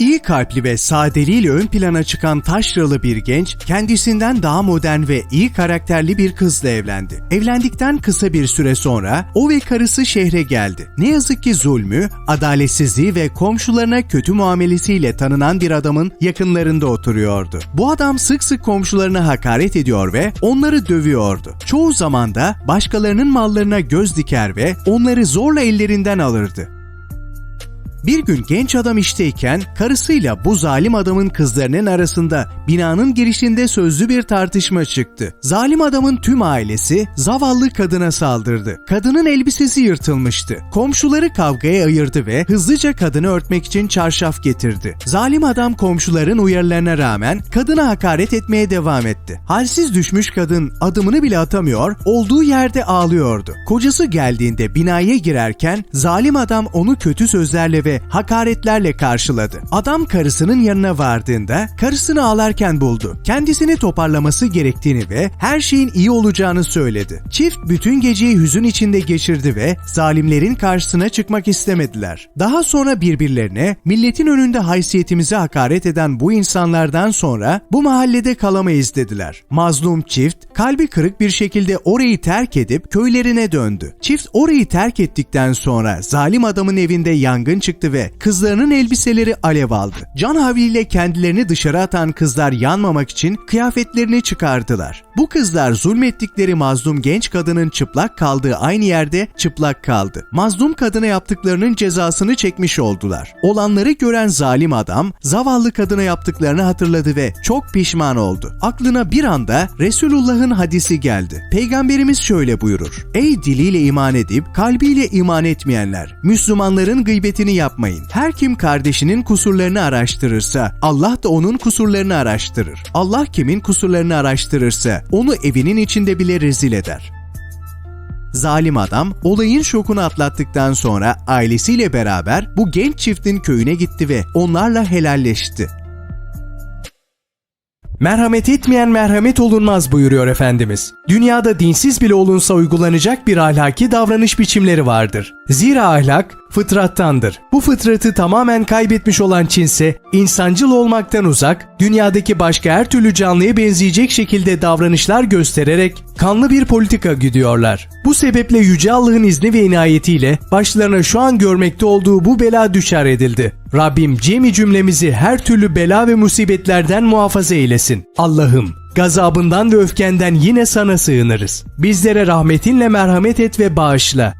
İyi kalpli ve sadeliğiyle ön plana çıkan taşralı bir genç, kendisinden daha modern ve iyi karakterli bir kızla evlendi. Evlendikten kısa bir süre sonra o ve karısı şehre geldi. Ne yazık ki zulmü, adaletsizliği ve komşularına kötü muamelesiyle tanınan bir adamın yakınlarında oturuyordu. Bu adam sık sık komşularına hakaret ediyor ve onları dövüyordu. Çoğu zaman da başkalarının mallarına göz diker ve onları zorla ellerinden alırdı. Bir gün genç adam işteyken karısıyla bu zalim adamın kızlarının arasında binanın girişinde sözlü bir tartışma çıktı. Zalim adamın tüm ailesi zavallı kadına saldırdı. Kadının elbisesi yırtılmıştı. Komşuları kavgaya ayırdı ve hızlıca kadını örtmek için çarşaf getirdi. Zalim adam komşuların uyarılarına rağmen kadına hakaret etmeye devam etti. Halsiz düşmüş kadın adımını bile atamıyor, olduğu yerde ağlıyordu. Kocası geldiğinde binaya girerken zalim adam onu kötü sözlerle ve hakaretlerle karşıladı. Adam karısının yanına vardığında karısını ağlarken buldu. Kendisini toparlaması gerektiğini ve her şeyin iyi olacağını söyledi. Çift bütün geceyi hüzün içinde geçirdi ve zalimlerin karşısına çıkmak istemediler. Daha sonra birbirlerine milletin önünde haysiyetimize hakaret eden bu insanlardan sonra bu mahallede kalamayız dediler. Mazlum çift kalbi kırık bir şekilde orayı terk edip köylerine döndü. Çift orayı terk ettikten sonra zalim adamın evinde yangın çıktı ve kızlarının elbiseleri alev aldı. Can havliyle kendilerini dışarı atan kızlar yanmamak için kıyafetlerini çıkardılar. Bu kızlar zulmettikleri mazlum genç kadının çıplak kaldığı aynı yerde çıplak kaldı. Mazlum kadına yaptıklarının cezasını çekmiş oldular. Olanları gören zalim adam zavallı kadına yaptıklarını hatırladı ve çok pişman oldu. Aklına bir anda Resulullah'ın hadisi geldi. Peygamberimiz şöyle buyurur. Ey diliyle iman edip kalbiyle iman etmeyenler, Müslümanların gıybetini yapmayın. Her kim kardeşinin kusurlarını araştırırsa Allah da onun kusurlarını araştırır. Allah kimin kusurlarını araştırırsa onu evinin içinde bile rezil eder. Zalim adam olayın şokunu atlattıktan sonra ailesiyle beraber bu genç çiftin köyüne gitti ve onlarla helalleşti. Merhamet etmeyen merhamet olunmaz buyuruyor Efendimiz. Dünyada dinsiz bile olunsa uygulanacak bir ahlaki davranış biçimleri vardır. Zira ahlak fıtrattandır. Bu fıtratı tamamen kaybetmiş olan Çinse insancıl olmaktan uzak, dünyadaki başka her türlü canlıya benzeyecek şekilde davranışlar göstererek kanlı bir politika güdüyorlar. Bu sebeple Yüce Allah'ın izni ve inayetiyle başlarına şu an görmekte olduğu bu bela düşer edildi. Rabbim cemi cümlemizi her türlü bela ve musibetlerden muhafaza eylesin. Allah'ım gazabından ve öfkenden yine sana sığınırız. Bizlere rahmetinle merhamet et ve bağışla.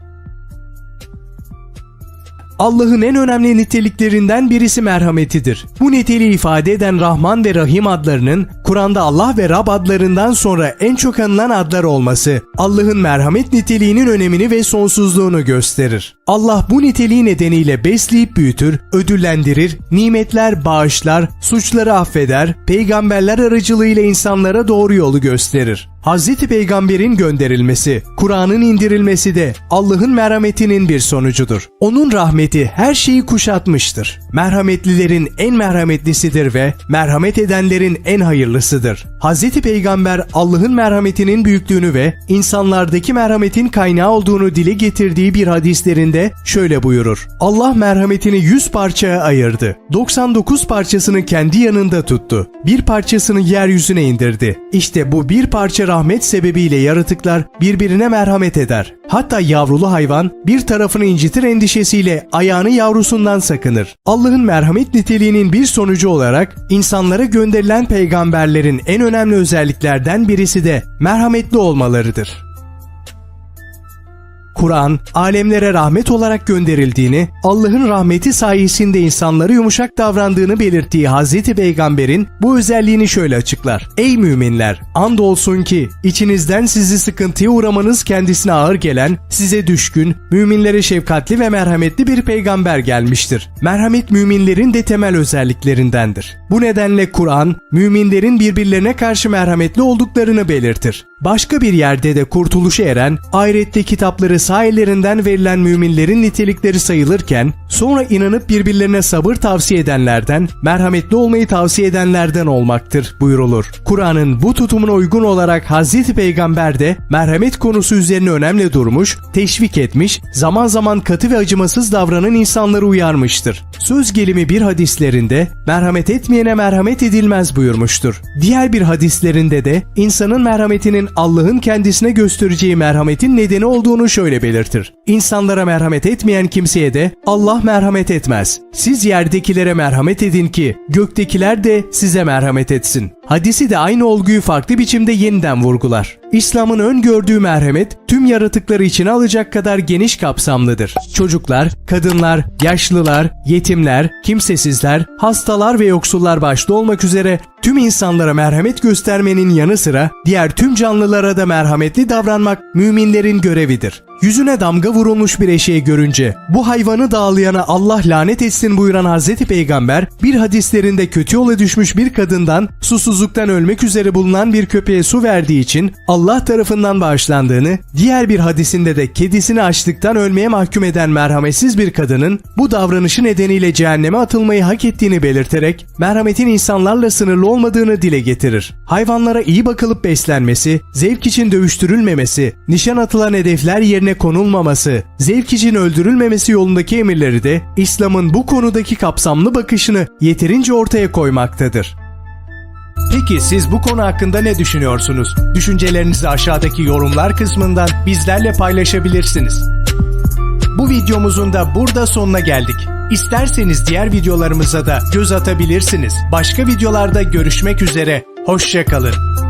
Allah'ın en önemli niteliklerinden birisi merhametidir. Bu niteliği ifade eden Rahman ve Rahim adlarının Kur'an'da Allah ve Rab adlarından sonra en çok anılan adlar olması Allah'ın merhamet niteliğinin önemini ve sonsuzluğunu gösterir. Allah bu niteliği nedeniyle besleyip büyütür, ödüllendirir, nimetler bağışlar, suçları affeder, peygamberler aracılığıyla insanlara doğru yolu gösterir. Hazreti Peygamber'in gönderilmesi, Kur'an'ın indirilmesi de Allah'ın merhametinin bir sonucudur. Onun rahmeti her şeyi kuşatmıştır. Merhametlilerin en merhametlisidir ve merhamet edenlerin en hayırlısıdır. Hazreti Peygamber Allah'ın merhametinin büyüklüğünü ve insanlardaki merhametin kaynağı olduğunu dile getirdiği bir hadislerinde şöyle buyurur. Allah merhametini 100 parçaya ayırdı. 99 parçasını kendi yanında tuttu. Bir parçasını yeryüzüne indirdi. İşte bu bir parça rahmet sebebiyle yaratıklar birbirine merhamet eder. Hatta yavrulu hayvan bir tarafını incitir endişesiyle ayağını yavrusundan sakınır. Allah'ın merhamet niteliğinin bir sonucu olarak insanlara gönderilen peygamberlerin en özelliklerden birisi de merhametli olmalarıdır. Kur'an, alemlere rahmet olarak gönderildiğini, Allah'ın rahmeti sayesinde insanlara yumuşak davrandığını belirttiği Hazreti Peygamber'in bu özelliğini şöyle açıklar. Ey müminler! Andolsun ki içinizden sizi sıkıntıya uğramanız kendisine ağır gelen, size düşkün, müminlere şefkatli ve merhametli bir peygamber gelmiştir. Merhamet müminlerin de temel özelliklerindendir. Bu nedenle Kur'an, müminlerin birbirlerine karşı merhametli olduklarını belirtir. Başka bir yerde de kurtuluşa eren, ahirette kitapları sağ ellerinden verilen müminlerin nitelikleri sayılırken, sonra inanıp birbirlerine sabır tavsiye edenlerden, merhametli olmayı tavsiye edenlerden olmaktır buyurulur. Kur'an'ın bu tutumuna uygun olarak Hazreti Peygamber de merhamet konusu üzerine önemli durmuş, teşvik etmiş, zaman zaman katı ve acımasız davranan insanları uyarmıştır. Söz gelimi bir hadislerinde merhamet etmeyene merhamet edilmez buyurmuştur. Diğer bir hadislerinde de insanın merhametinin Allah'ın kendisine göstereceği merhametin nedeni olduğunu şöyle belirtir. İnsanlara merhamet etmeyen kimseye de Allah merhamet etmez. Siz yerdekilere merhamet edin ki göktekiler de size merhamet etsin. Hadisi de aynı olguyu farklı biçimde yeniden vurgular. İslam'ın öngördüğü merhamet tüm yaratıkları içine alacak kadar geniş kapsamlıdır. Çocuklar, kadınlar, yaşlılar, yetimler, kimsesizler, hastalar ve yoksullar başta olmak üzere tüm insanlara merhamet göstermenin yanı sıra diğer tüm canlılara da merhametli davranmak müminlerin görevidir. Yüzüne damga vurulmuş bir eşeği görünce bu hayvanı dağlayana Allah lanet etsin buyuran Hz. Peygamber bir hadislerinde kötü yola düşmüş bir kadından susuzluktan ölmek üzere bulunan bir köpeğe su verdiği için Allah tarafından bağışlandığını, diğer bir hadisinde de kedisini açlıktan ölmeye mahkum eden merhametsiz bir kadının bu davranışı nedeniyle cehenneme atılmayı hak ettiğini belirterek merhametin insanlarla sınırlı olmadığını dile getirir. Hayvanlara iyi bakılıp beslenmesi, zevk için dövüştürülmemesi, nişan atılan hedefler yerine konulmaması, zevk için öldürülmemesi yolundaki emirleri de İslam'ın bu konudaki kapsamlı bakışını yeterince ortaya koymaktadır. Peki siz bu konu hakkında ne düşünüyorsunuz? Düşüncelerinizi aşağıdaki yorumlar kısmından bizlerle paylaşabilirsiniz. Bu videomuzun da burada sonuna geldik. İsterseniz diğer videolarımıza da göz atabilirsiniz. Başka videolarda görüşmek üzere. Hoşçakalın.